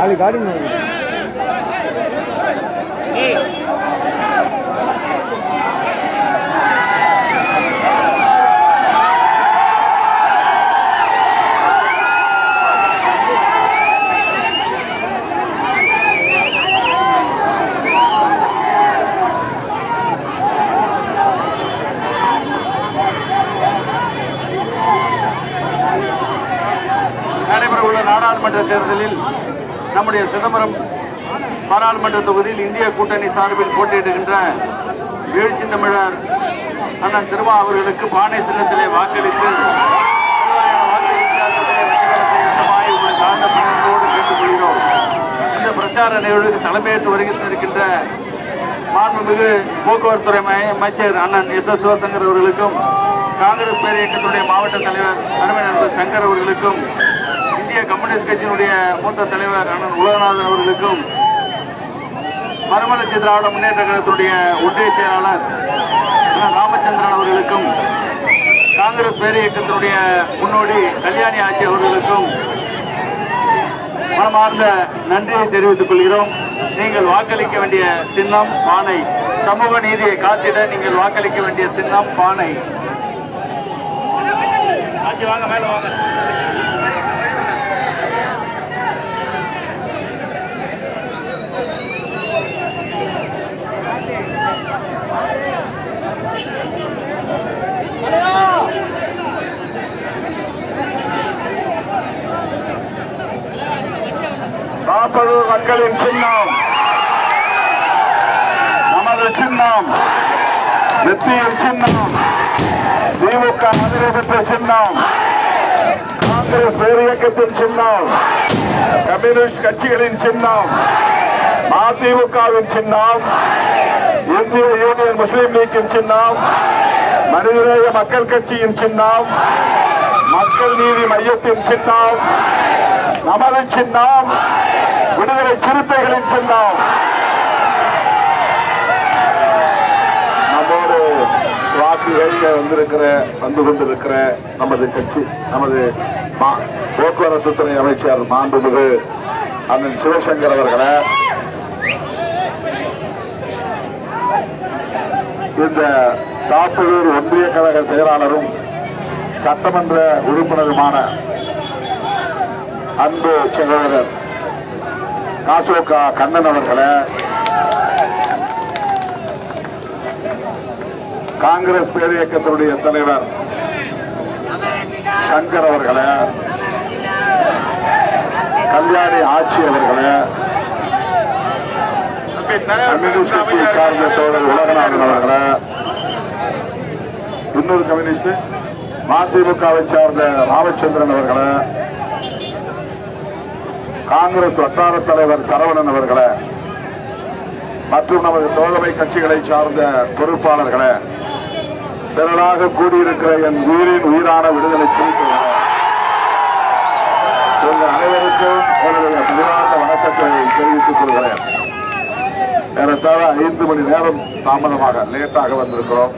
நாலு காடி நடைபெறவுள்ள நாடாளுமன்ற தேர்தலில் நம்முடைய சிதம்பரம் பாராளுமன்ற தொகுதியில் இந்திய கூட்டணி சார்பில் போட்டியிடுகின்ற எழுச்சி தமிழர் அண்ணன் திருமா அவர்களுக்கு பானை சின்னத்திலே வாக்களித்து கேட்டுக்கொள்கிறோம் இந்த பிரச்சார நிகழ்வுக்கு தலைமையேற்று வருகின்றிருக்கின்ற மாண்புமிகு போக்குவரத்துறை அமைச்சர் அண்ணன் எஸ் எஸ் சிவசங்கர் அவர்களுக்கும் காங்கிரஸ் பேரியக்கத்துடைய மாவட்ட தலைவர் அருமை சங்கர் அவர்களுக்கும் இந்திய கம்யூனிஸ்ட் கட்சியினுடைய மூத்த தலைவர் அண்ணன் உலகநாதன் அவர்களுக்கும் மறுமலர்ச்சி திராவிட முன்னேற்ற கழகத்துடைய ஒன்றிய செயலாளர் ராமச்சந்திரன் அவர்களுக்கும் காங்கிரஸ் பேர் இயக்கத்தினுடைய முன்னோடி கல்யாணி ஆட்சி அவர்களுக்கும் மனமார்ந்த நன்றியை தெரிவித்துக் கொள்கிறோம். நீங்கள் வாக்களிக்க வேண்டிய சின்னம் பானை. சமூக நீதியை காத்திட நீங்கள் வாக்களிக்க வேண்டிய சின்னம் பானை. ஆட்சி வாங்க மேல வாங்க நாற்பது மக்களின் சின்னம். நமது சின்னம். வெற்றியின் சின்னம். திமுக மதுரை பெற்ற சின்னம். காங்கிரஸ் பேரியக்கத்தின் சின்னம். கம்யூனிஸ்ட் கட்சிகளின் சின்னம். மதிமுகவின் சின்னம். இந்திய யூனியன் முஸ்லீம் லீக்கின் சின்னம். மனிதநேய மக்கள் கட்சியின் சின்னம். மக்கள் நீதி மையத்தின் சின்னம். நமது சின்னம். விடுதலை சிறுத்தைகளின் சின்னம் நம்மோடு வாக்கு கேட்க வந்திருக்கிற வந்து கொண்டிருக்கிற நமது கட்சி நமது போக்குவரத்து துறை அமைச்சர் மாண்புமிகு அண்ணன் சிவசங்கர் அவர்களை இந்த தாப்பூர் ஒன்றிய கழக செயலாளரும் சட்டமன்ற உறுப்பினருமான அன்பு சகோதரர் அசோகா கண்ணன் அவர்களை. காங்கிரஸ் பேரியக்கத்தினுடைய தலைவர் சங்கர் அவர்களை. கல்யாணி ஆட்சி அவர்களை. கம்யூனிஸ்ட் கட்சியை சார்ந்த தோழர் உலகநாதன் அவர்களை. இன்னொரு கம்யூனிஸ்ட் மதிமுகவை சார்ந்த ராமச்சந்திரன் அவர்களை. காங்கிரஸ் வட்டார தலைவர் சரவணன் அவர்களை மற்றும் நமது தோழமை கட்சிகளை சார்ந்த பொறுப்பாளர்களை திரளாக கூடியிருக்கிற என் உயிரின் உயிரான விடுதலை சிறுத்தைகளை உங்கள் அனைவருக்கும் என்னுடைய பணிவார்ந்த வணக்கத்தை தெரிவித்துக் கொள்கிறேன். ஏறத்தாழ ஐந்து மணி நேரம் தாமதமாக லேட்டாக வந்திருக்கிறோம்.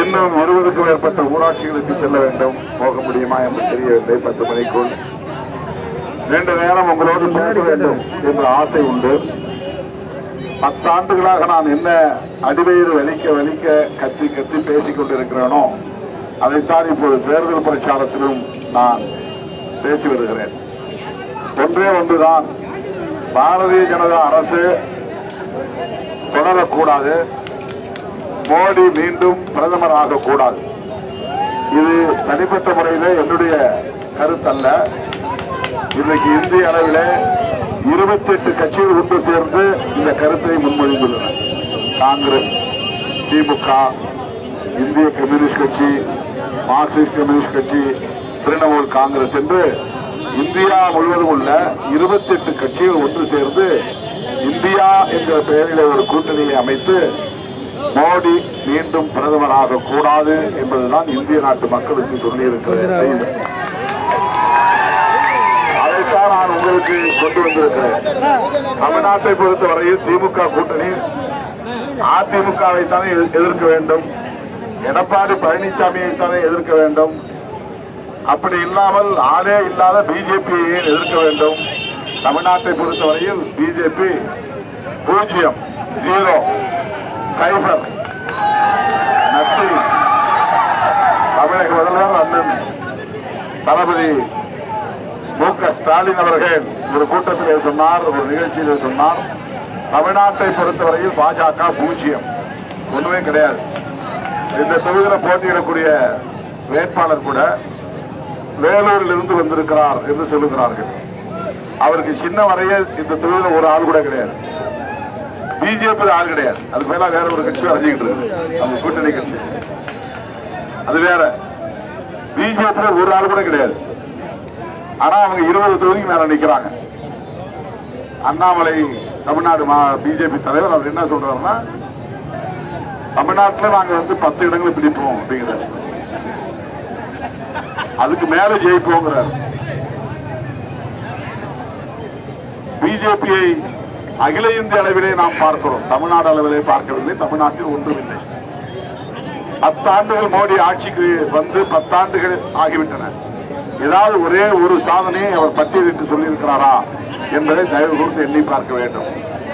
இன்னும் இருபதுக்கும் மேற்பட்ட ஊராட்சிகளுக்கு செல்ல வேண்டும் போக முடியுமா என்று தெரியவில்லை. பத்து மணிக்குள் நீண்ட நேரம் உங்களோடு பேச வேண்டும் என்ற ஆசை உண்டு. பத்தாண்டுகளாக நான் என்ன அடிவயிறு வலிக்க வலிக்க கத்தி கத்தி பேசிக் கொண்டிருக்கிறேனோ அதைத்தான் இப்போது தேர்தல் பிரச்சாரத்திலும் நான் பேசி வருகிறேன். ஒன்றே ஒன்றுதான். பாரதிய ஜனதா அரசு தொடரக்கூடாது. மோடி மீண்டும் பிரதமர் ஆகக்கூடாது இது தனிப்பட்ட முறையில் என்னுடைய கருத்தல்ல. இன்றைக்கு இந்திய அளவில் இருபத்தி எட்டு கட்சிகள் ஒன்று சேர்ந்து இந்த கருத்தை முன்மொழிந்துள்ளன. காங்கிரஸ் திமுக இந்திய கம்யூனிஸ்ட் கட்சி மார்க்சிஸ்ட் கம்யூனிஸ்ட் கட்சி திரிணாமுல் காங்கிரஸ் என்று இந்தியா முழுவதும் உள்ள இருபத்தி எட்டு கட்சிகள் ஒன்று சேர்ந்து இந்தியா என்ற பெயரில் ஒரு கூட்டணியை அமைத்து மோடி மீண்டும் பிரதமராக கூடாது என்பதுதான் இந்திய நாட்டு மக்களுக்கு சொல்லியிருக்கிறது செய்தி அதைத்தான் நான் கொண்டு வந்திருக்கிறேன். தமிழ்நாட்டை பொறுத்தவரையில் திமுக கூட்டணி அதிமுகவை தானே எதிர்- எதிர்க்க வேண்டும். எடப்பாடி பழனிசாமியை தானே எதிர்க்க வேண்டும். அப்படி இல்லாமல் ஆளே இல்லாத பிஜேபியை எதிர்க்க வேண்டும்? தமிழ்நாட்டை பொறுத்தவரையில் பிஜேபி பூஜ்ஜியம் ஜீரோ. சைபர். நட்டி தமிழக முதல்வர் அண்ணன் தளபதி மு க ஸ்டாலின் அவர்கள். ஒரு கூட்டத்தில் சொன்னார் ஒரு நிகழ்ச்சியில் சொன்னார். தமிழ்நாட்டை பொறுத்தவரையில் பாஜக பூஜ்ஜியம். ஒண்ணுமே கிடையாது. இந்த தொகுதியில் போட்டியிடக்கூடிய வேட்பாளர் கூட வேலூரில் இருந்து வந்திருக்கிறார் என்று சொல்லுகிறார்கள். அவருக்கு சின்ன வரைய இந்த தொகுதியில் ஒரு ஆள் கூட கிடையாது. பிஜேபி ஆள் கிடையாது. அது மேல வேற ஒரு கட்சி வரைஞ்சிக்கிட்டு இருக்கு அந்த கூட்டணி கட்சி. அது வேற. பிஜேபி ஒரு ஆள் கூட கிடையாது. ஆனா அவங்க இருபது தொகுதிக்கு மேல நிக்கிறாங்க. அண்ணாமலை தமிழ்நாடு பிஜேபி தலைவர் அவர் என்ன சொல்றாருன்னா தமிழ்நாட்டில் நாங்க வந்து பத்து இடங்களை பிடிப்போம் அப்படிங்கிறார். அதுக்கு மேல ஜெயிப்போங்கிறார். பிஜேபியை அகில இந்திய அளவிலே நாம் பார்க்கிறோம். தமிழ்நாடு அளவிலே பார்க்கவில்லை தமிழ்நாட்டில் ஒன்றுமில்லை. பத்தாண்டுகள் மோடி ஆட்சிக்கு வந்து பத்தாண்டுகள் ஆகிவிட்டன. ஏதாவது ஒரே ஒரு சாதனையை அவர் பட்டியலிட்டு சொல்லியிருக்கிறாரா என்பதை தயவு கொடுத்து எண்ணி பார்க்க வேண்டும்.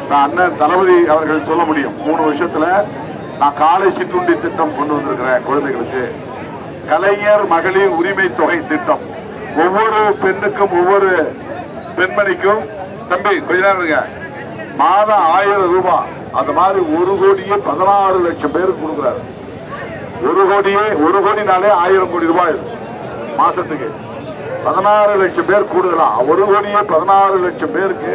நான் அண்ணன் தளபதி அவர்கள் சொல்ல முடியும். மூணு வருஷத்துல நான் காலை சிற்றுண்டி திட்டம் கொண்டு வந்திருக்கிறேன் குழந்தைகளுக்கு. கலைஞர் மகளிர் உரிமை தொகை திட்டம். ஒவ்வொரு பெண்ணுக்கும் ஒவ்வொரு பெண்மணிக்கும் தம்பி கொஞ்ச நேரம் இருங்க. மாதம் ஆயிரம் ரூபாய். அந்த மாதிரி ஒரு கோடியே பதினாறு லட்சம் பேருக்கு கொடுக்குறாரு. ஒரு கோடியே ஒரு கோடினாலே ஆயிரம் கோடி ரூபாய் மாசத்துக்கு. பதினாறு லட்சம் பேர் கூடுதலா? ஒரு கோடியே பதினாறு லட்சம் பேருக்கு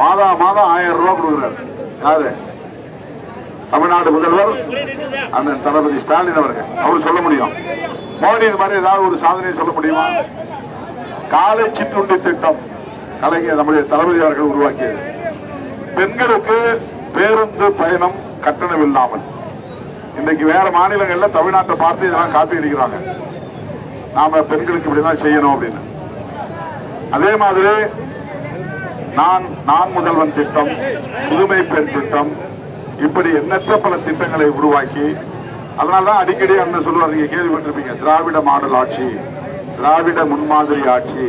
மாதா மாதம் ஆயிரம் ரூபாய் கொடுக்குறாரு. யாரு? தமிழ்நாடு முதல்வர் அண்ணன் தளபதி ஸ்டாலின் அவர்கள். அவர் சொல்ல முடியும். மோடி இது மாதிரி ஏதாவது ஒரு சாதனையை சொல்ல முடியுமா? காலை சிற்றுண்டி திட்டம் கலைஞர் நம்முடைய தளபதி அவர்கள் உருவாக்கியது. பெண்களுக்கு பேருந்து பயணம் கட்டணம் இல்லாமல் இன்னைக்கு வேற மாநிலங்கள்ல தமிழ்நாட்டை பார்த்து இதெல்லாம் காப்பி அடிக்கிறாங்க. நாம பெண்களுக்கு இப்படிதான் செய்யணும் அப்படின்னு. அதே மாதிரி நான் நான் முதல்வன் திட்டம் புதுமை பெண் திட்டம் இப்படி எண்ணற்ற பல திட்டங்களை உருவாக்கி அதனாலதான் அடிக்கடி அண்ணன் சொல்லுவார் நீங்க கேள்விப்பட்டிருப்பீங்க திராவிட மாடல் ஆட்சி திராவிட முன்மாதிரி ஆட்சி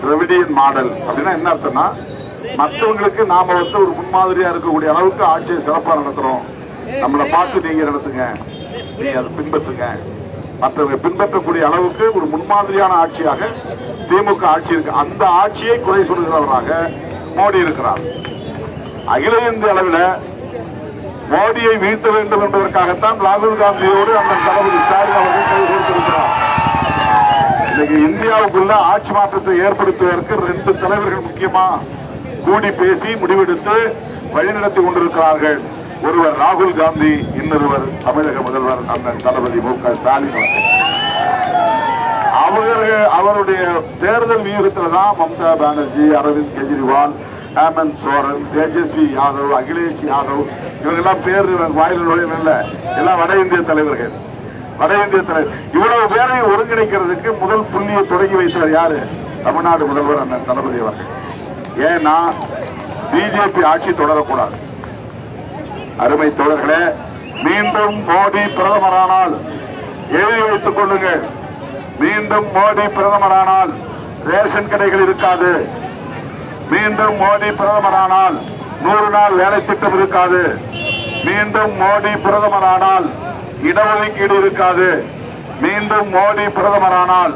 திராவிடியன் மாடல் அப்படின்னா என்ன அர்த்தம்னா மற்றவங்களுக்கு நாம வந்து ஒரு முன்மாதிரியா இருக்கக்கூடிய அளவுக்கு ஆட்சியை சிறப்பா நடத்துறோம். நம்மளை பார்த்து நீங்க நடத்துங்க. நீங்க அதை பின்பற்றுங்க. மற்றவங்க பின்பற்றக்கூடிய அளவுக்கு ஒரு முன்மாதிரியான ஆட்சியாக திமுக ஆட்சி இருக்கு. அந்த ஆட்சியை குறை சொல்கிறவராக மோடி இருக்கிறார். அகில இந்திய அளவில் மோடியை வீழ்த்த வேண்டும் என்பதற்காகத்தான் ராகுல் காந்தியோடு அந்த தளபதி ஸ்டாலின் அவர்கள் கை கொடுத்திருக்கிறார். இன்னைக்கு இந்தியாவுக்குள்ள ஆட்சி மாற்றத்தை ஏற்படுத்துவதற்கு ரெண்டு தலைவர்கள் முக்கியமா கூடி பேசி முடிவெடுத்து வழிநடத்தி கொண்டிருக்கிறார்கள். ஒருவர் ராகுல் காந்தி இன்னொருவர் தமிழக முதல்வர் அண்ணன் தளபதி மு க ஸ்டாலின் அவர்கள். அவருடைய தேர்தல் வியூகத்தில் தான் மம்தா பானர்ஜி அரவிந்த் கெஜ்ரிவால் ஹேமந்த் சோரன் தேஜஸ்வி யாதவ் அகிலேஷ் யாதவ் இவங்கெல்லாம் பேர் எனக்கு வாயில் நுழையும் எல்லாம் வட இந்திய தலைவர்கள். வட இந்திய தலைவர். இவ்வளவு பேரை ஒருங்கிணைக்கிறதுக்கு முதல் புள்ளியை தொடங்கி வைத்தவர் யாரு? தமிழ்நாடு முதல்வர் அண்ணன் தளபதி அவர்கள். ஏன்னா பிஜேபி ஆட்சி தொடரக்கூடாது. அருமை தோழர்களே மீண்டும் மோடி பிரதமரானால் எழுதி வைத்துக் கொள்ளுங்கள். மீண்டும் மோடி பிரதமரானால் ரேஷன் கடைகள் இருக்காது. மீண்டும் மோடி பிரதமரானால் நூறு நாள் வேலை திட்டம் இருக்காது. மீண்டும் மோடி பிரதமரானால் இடஒதுக்கீடு இருக்காது. மீண்டும் மோடி பிரதமரானால்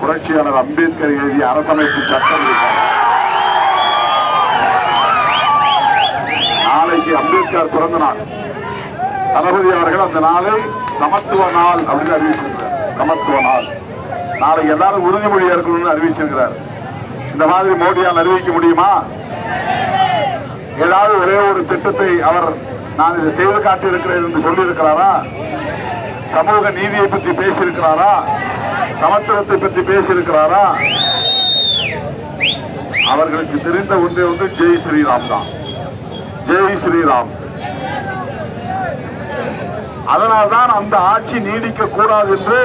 புரட்சியாளர் அம்பேத்கர் எழுதிய அரசமைப்பு சட்டம் இருக்காது. அம்பேத்கர் பிறந்த நாள். தளபதி அவர்கள் அந்த நாளை சமத்துவ நாள் அப்படின்னு அறிவிச்சிருக்கிறார். சமத்துவ நாள். நாளைக்கு எல்லாரும் உறுதிமொழி இருக்கணும்னு அறிவிச்சிருக்கிறார். இந்த மாதிரி மோடியால் அறிவிக்க முடியுமா? ஏதாவது ஒரே ஒரு திட்டத்தை அவர் நான் இதை செய்து காட்டியிருக்கிறேன் என்று சொல்லியிருக்கிறாரா? சமூக நீதியை பற்றி பேசியிருக்கிறாரா? சமத்துவத்தை பற்றி பேசியிருக்கிறாரா? அவர்களுக்கு தெரிந்த ஒன்றே ஒன்று ஜெய் ஸ்ரீராம் தான். ஜெய் ஸ்ரீராம். அதனால்தான் அந்த ஆட்சி நீடிக்க கூடாது என்று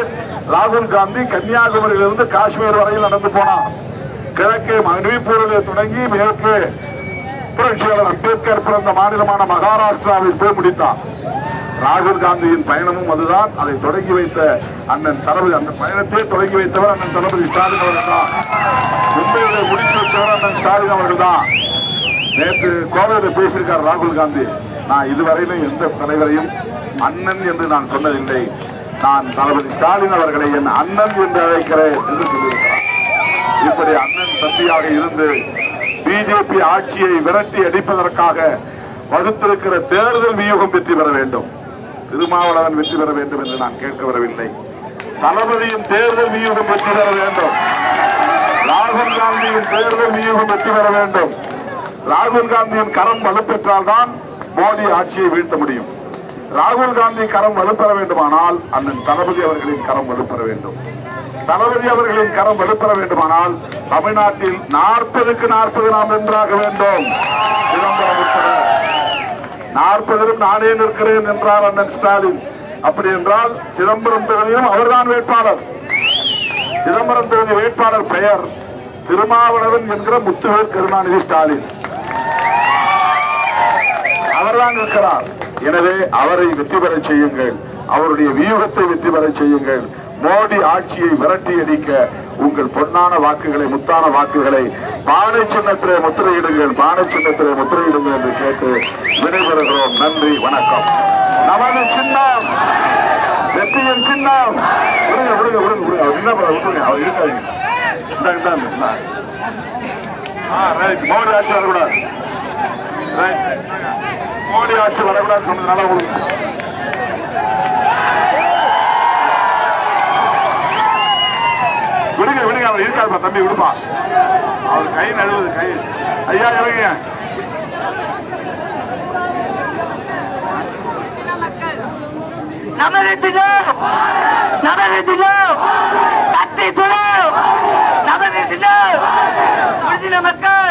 ராகுல் காந்தி கன்னியாகுமரியிலிருந்து காஷ்மீர் வரையில் நடந்து போனார். கிழக்கு மணிப்பூரிலே தொடங்கி மேற்கு புரட்சியாளர் அம்பேத்கர் பிறந்த மாநிலமான மகாராஷ்டிராவில் போய் முடித்தார். ராகுல் காந்தியின் பயணமும் அதுதான். அதை தொடங்கி வைத்த அண்ணன் தளபதி அந்த பயணத்தை தொடங்கி வைத்தவர் அண்ணன் தளபதி ஸ்டாலின் அவர்கள் தான். மும்பையில முடித்து வைத்தவர் அண்ணன் ஸ்டாலின் அவர்கள் தான். நேற்று கோவையில் பேசியிருக்கார் ராகுல் காந்தி. நான் இதுவரையிலும் எந்த தலைவரையும் அண்ணன் என்று நான் சொன்னதில்லை. நான் தளபதி ஸ்டாலின் அவர்களை என் அண்ணன் என்று அழைக்கிறேன் என்று சொல்லியிருக்கிறார். இப்படி அண்ணன் தம்பியாக இருந்து பிஜேபி ஆட்சியை விரட்டி அடிப்பதற்காக வகுத்திருக்கிற தேர்தல் வியூகம் வெற்றி பெற வேண்டும். திருமாவளவன் வெற்றி பெற வேண்டும் என்று நான் கேட்க வரவில்லை. தளபதியின் தேர்தல் வியூகம் வெற்றி பெற வேண்டும். ராகுல் காந்தியின் தேர்தல் வியூகம் வெற்றி பெற வேண்டும். ராகுல் காந்தியின் கரம் வலுப்பெற்றால்தான் மோடி ஆட்சியை வீழ்த்த முடியும். ராகுல் காந்தி கரம் வலுப்பெற வேண்டுமானால் அண்ணன் தளபதி அவர்களின் கரம் வலுப்பெற வேண்டும். தளபதி அவர்களின் கரம் வலுப்பெற வேண்டுமானால் தமிழ்நாட்டில் நாற்பதுக்கு நாற்பது நாம் நின்றாக வேண்டும். நாற்பதிலும் நானே நிற்கிறேன் என்றார் அண்ணன் ஸ்டாலின். அப்படி என்றால் சிதம்பரம் தொகுதியும் அவர்தான் வேட்பாளர். சிதம்பரம் தொகுதி வேட்பாளர் பெயர் திருமாவளவன் என்கிற முத்துவேல் கருணாநிதி ஸ்டாலின். அவர்தான் இருக்கிறார் எனவே அவரை வெற்றி பெற செய்யுங்கள். அவருடைய வியூகத்தை வெற்றி பெற செய்யுங்கள். மோடி ஆட்சியை விரட்டி அடிக்க உங்கள் பொன்னான வாக்குகளை முத்தான வாக்குகளை பானை சின்னத்திலே முத்திரையிடுங்கள் பானை சின்னத்திலே முத்திரையிடுங்கள் என்று கேட்டு விடைபெறுகிறோம். நன்றி வணக்கம். நமது சின்னம் வெற்றியின் சின்னம். விடுங்க விடுங்க விடுங்க விடுங்க. அவர் என்ன பண்ண அவர் இருக்காங்க ரைட் மோடி ஆட்சி வரக்கூடாது. ரைட் மோடி ஆட்சி வரக்கூடாது சொன்னதுனால உங்களுக்கு விடுங்க விடுங்க அவர் இருக்காருப்பா தம்பி விடுப்பா. அவர் கை நழுவுது கை. ஐயா இறங்க நமது தினம் நமது தினம் கத்தி சுடம் நமது தினம் மக்கள்.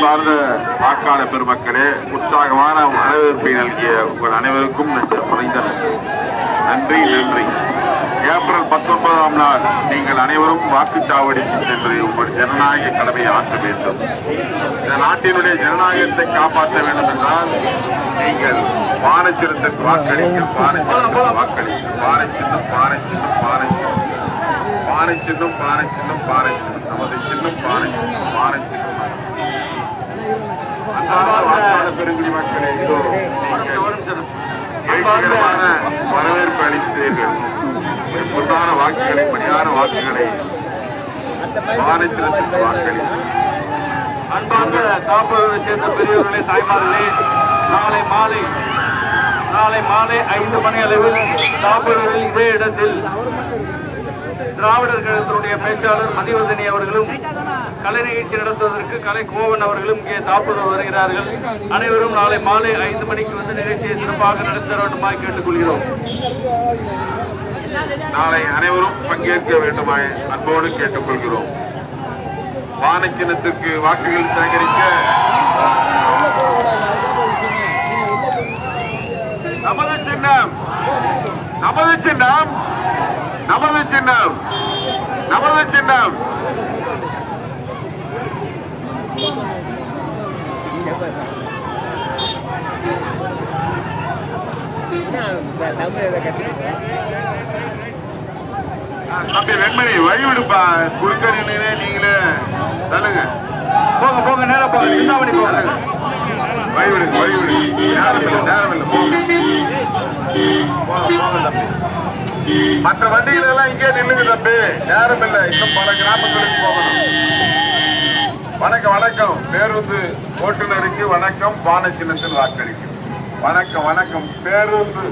அன்பார்ந்த வாக்காளர் பெருமக்களே உற்சாகமான வரவேற்பை நல்கிய உங்கள் அனைவருக்கும் குறைந்த நன்றி நன்றி. ஏப்ரல் பத்தொன்பதாம் நாள் நீங்கள் அனைவரும் வாக்குச்சாவடிக்கு சென்று உங்கள் ஜனநாயக கடமையை ஆற்ற வேண்டும். இந்த நாட்டினுடைய ஜனநாயகத்தை காப்பாற்ற வேண்டும் என்றால் நீங்கள் பானச்சின்னத்துக்கு வாக்களிக்க பானச்சின்னம் வாக்களிக்க பானச்சின்னம் பானச்சின்னம் பானச்சின்னம் பானை சின்னம் பானை சின்னம் நமது சின்னம் பானை சின்னம் பானை சின்னம் அன்பார்ந்த வாக்காளர் பெருங்குடி மக்களே இதோ வரவேற்பு அளித்தீர்கள் உங்கள் பொன்னான வாக்குகளை பணியான வாக்குகளை மாநிலத்திற்கு சின்னத்திற்கு வாக்களித்து அன்பார்ந்த காப்பகத்தை சேர்ந்த பெரியவர்களே தாய்மார்களே நாளை மாலை நாளை மாலை ஐந்து மணி அளவில் காப்பகத்தில் இதே இடத்தில் திராவிடர் கழகத்தினுடைய பேச்சாளர் மதிவதனி அவர்களும் கலை நிகழ்ச்சி நடத்துவதற்கு கலை கோவன் அவர்களும் இங்கே தாப்பது வருகிறார்கள். அனைவரும் நாளை மாலை ஐந்து மணிக்கு வந்து நிகழ்ச்சியை சிறப்பாக நடத்த வேண்டுமாய் கேட்டுக்கொள்கிறோம். நாளை அனைவரும் பங்கேற்க வேண்டுமாய் அன்போடு கேட்டுக்கொள்கிறோம். வானக்கிணத்திற்கு வாக்குகள் சேகரிக்க நமது சின்னம் நமது சின்னம் நமது சின்னம் நமது சின்னம். தம்பி வெண்மணி வழி விடுப்பா. குறுக்க நின்று நீங்களே. தள்ளுங்க. போங்க போங்க நேரம் போங்க சிந்தாமணி போங்க. வழி விடுங்க வழி நேரம் இல்லை நேரம் இல்லை. போங்க. போங்க, போங்க தம்பி. மற்ற வண்டிகள் எல்லாம் இங்கே நில்லுங்க தம்பி. நேரம் இல்லை. இன்னும் பல கிராமங்களுக்கு போகணும். வணக்கம் வணக்கம். பேருந்து ஓட்டுநருக்கு வணக்கம். பானை சின்னத்தில் வாக்களிக்கும். வணக்கம் வணக்கம். பேருந்து